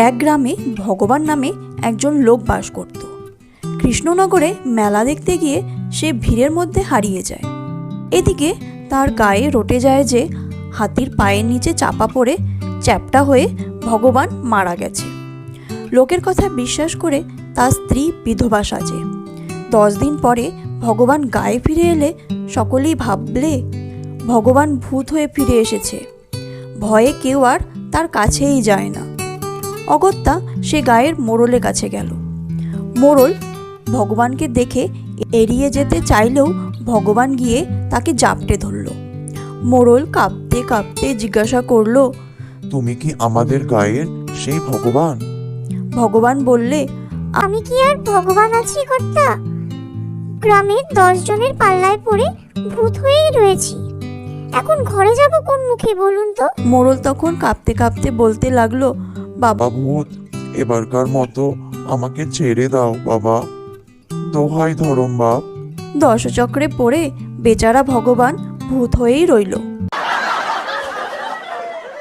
এক গ্রামে ভগবান নামে একজন লোক বাস করত। কৃষ্ণনগরে মেলা দেখতে গিয়ে সে ভিড়ের মধ্যে হারিয়ে যায়। এদিকে তার গায়ে রটে যায় যে হাতির পায়ের নিচে চাপা পড়ে চ্যাপটা হয়ে ভগবান মারা গেছে। লোকের কথা বিশ্বাস করে তার স্ত্রী বিধবা সাজে। দশ দিন পরে ভগবান গায়ে ফিরে এলে সকলেই ভাবলে, ভগবান ভূত হয়ে ফিরে এসেছে। ভয়ে কেউ আর তার কাছেই যায় না। অগত্যা সে গায়ের মোড়লের কাছে গেল। মোড়ল ভগবানকে দেখে এড়িয়ে যেতে চাইলেও ভগবান গিয়ে তাকে জাপটে ধরল। মোড়ল কাঁপতে কাঁপতে জিজ্ঞাসা করল তুমি কি আমাদের গায়ের সেই ভগবান? ভগবান বললে আমি কি আর ভগবান আছি কর্তা? গ্রামের দশ জনের পাল্লায় পড়ে ভূত হয়েই রয়েছি। এখন ঘরে যাব কোন মুখে বলুন তো? মোড়ল তখন কাঁপতে কাঁপতে বলতে লাগল বাবা ভূত এবারকার মতো আমাকে ছেড়ে দাও বাবা। দোহাই ধরম বাপ। দশচক্রে পড়ে বেচারা ভগবান ভূত হয়েই রইল।